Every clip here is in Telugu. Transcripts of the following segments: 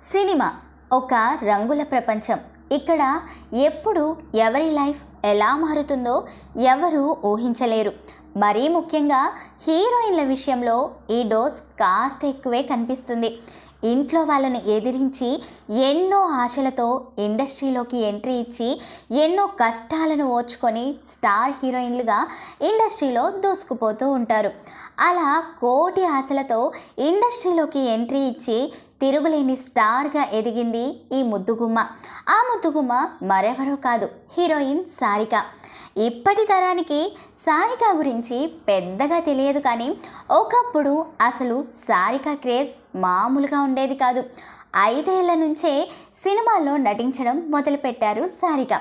సినిమా ఒక రంగుల ప్రపంచం. ఇక్కడ ఎప్పుడు ఎవరి లైఫ్ ఎలా మారుతుందో ఎవరు ఊహించలేరు. మరీ ముఖ్యంగా హీరోయిన్ల విషయంలో ఈ డోస్ కాస్త ఎక్కువే కనిపిస్తుంది. ఇంట్లో వాళ్ళని ఎదిరించి ఎన్నో ఆశలతో ఇండస్ట్రీలోకి ఎంట్రీ ఇచ్చి ఎన్నో కష్టాలను ఓర్చుకొని స్టార్ హీరోయిన్లుగా ఇండస్ట్రీలో దూసుకుపోతూ ఉంటారు. అలా కోటి ఆశలతో ఇండస్ట్రీలోకి ఎంట్రీ ఇచ్చి తిరుగులేని స్టార్గా ఎదిగింది ఈ ముద్దుగుమ్మ. ఆ ముద్దుగుమ్మ మరెవరో కాదు హీరోయిన్ సారిక. ఇప్పటి తరానికి సారిక గురించి పెద్దగా తెలియదు కానీ ఒకప్పుడు అసలు సారిక క్రేజ్ మామూలుగా ఉండేది కాదు. ఐదేళ్ళ నుంచే సినిమాల్లో నటించడం మొదలుపెట్టారు సారిక.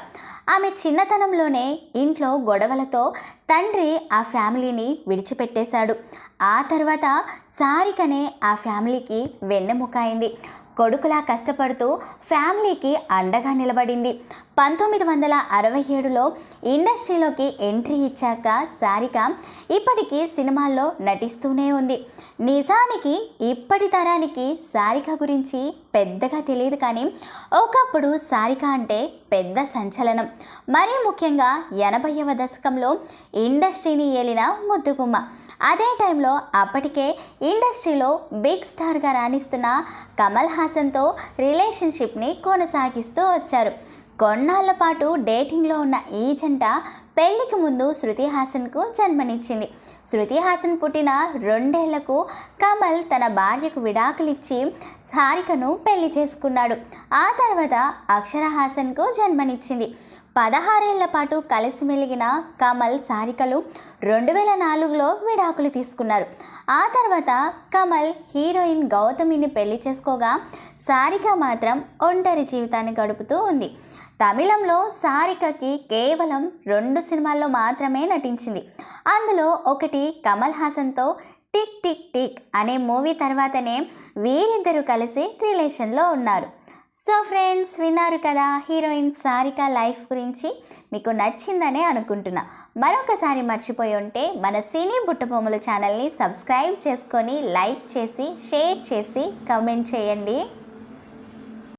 ఆమె చిన్నతనంలోనే ఇంట్లో గొడవలతో తండ్రి ఆ ఫ్యామిలీని విడిచిపెట్టేశాడు. ఆ తర్వాత సారికనే ఆ ఫ్యామిలీకి వెన్నెముక అయింది. కొడుకులా కష్టపడుతూ ఫ్యామిలీకి అండగా నిలబడింది. పంతొమ్మిది వందల అరవై ఏడులో ఇండస్ట్రీలోకి ఎంట్రీ ఇచ్చాక సారిక ఇప్పటికీ సినిమాల్లో నటిస్తూనే ఉంది. నిజానికి ఇప్పటి తరానికి సారిక గురించి పెద్దగా తెలియదు కానీ ఒకప్పుడు సారిక అంటే పెద్ద సంచలనం. మరీ ముఖ్యంగా ఎనభైవ దశకంలో ఇండస్ట్రీని ఏలిన ముద్దుగుమ్మ. అదే టైంలో అప్పటికే ఇండస్ట్రీలో బిగ్ స్టార్గా రాణిస్తున్న కమల్ హాసన్తో రిలేషన్షిప్ని కొనసాగిస్తూ వచ్చారు. కొన్నాళ్ళ పాటు డేటింగ్లో ఉన్న ఈ జంట పెళ్ళికి ముందు శృతి హాసన్కు జన్మనిచ్చింది. శృతి హాసన్ పుట్టిన రెండేళ్ళకు కమల్ తన భార్యకు విడాకులిచ్చి హారికను పెళ్ళి చేసుకున్నాడు. ఆ తర్వాత అక్షర హాసన్కు జన్మనిచ్చింది. పదహారేళ్ళ పాటు కలిసి మెలిగిన కమల్ సారికలు రెండు వేల నాలుగులో విడాకులు తీసుకున్నారు. ఆ తర్వాత కమల్ హీరోయిన్ గౌతమిని పెళ్ళి చేసుకోగా సారిక మాత్రం ఒంటరి జీవితాన్ని గడుపుతూ ఉంది. తమిళంలో సారికకి కేవలం రెండు సినిమాల్లో మాత్రమే నటించింది. అందులో ఒకటి కమల్ హాసన్తో టిక్ టిక్ టిక్ అనే మూవీ తర్వాతనే వీరిద్దరూ కలిసి రిలేషన్లో ఉన్నారు. సో ఫ్రెండ్స్ విన్నారు కదా హీరోయిన్ సారిక లైఫ్ గురించి మీకు నచ్చిందనే అనుకుంటున్నా. మరొకసారి మర్చిపోయి ఉంటే మన సినీ బుట్టబొమ్మల ఛానల్ని సబ్స్క్రైబ్ చేసుకొని లైక్ చేసి షేర్ చేసి కమెంట్ చేయండి.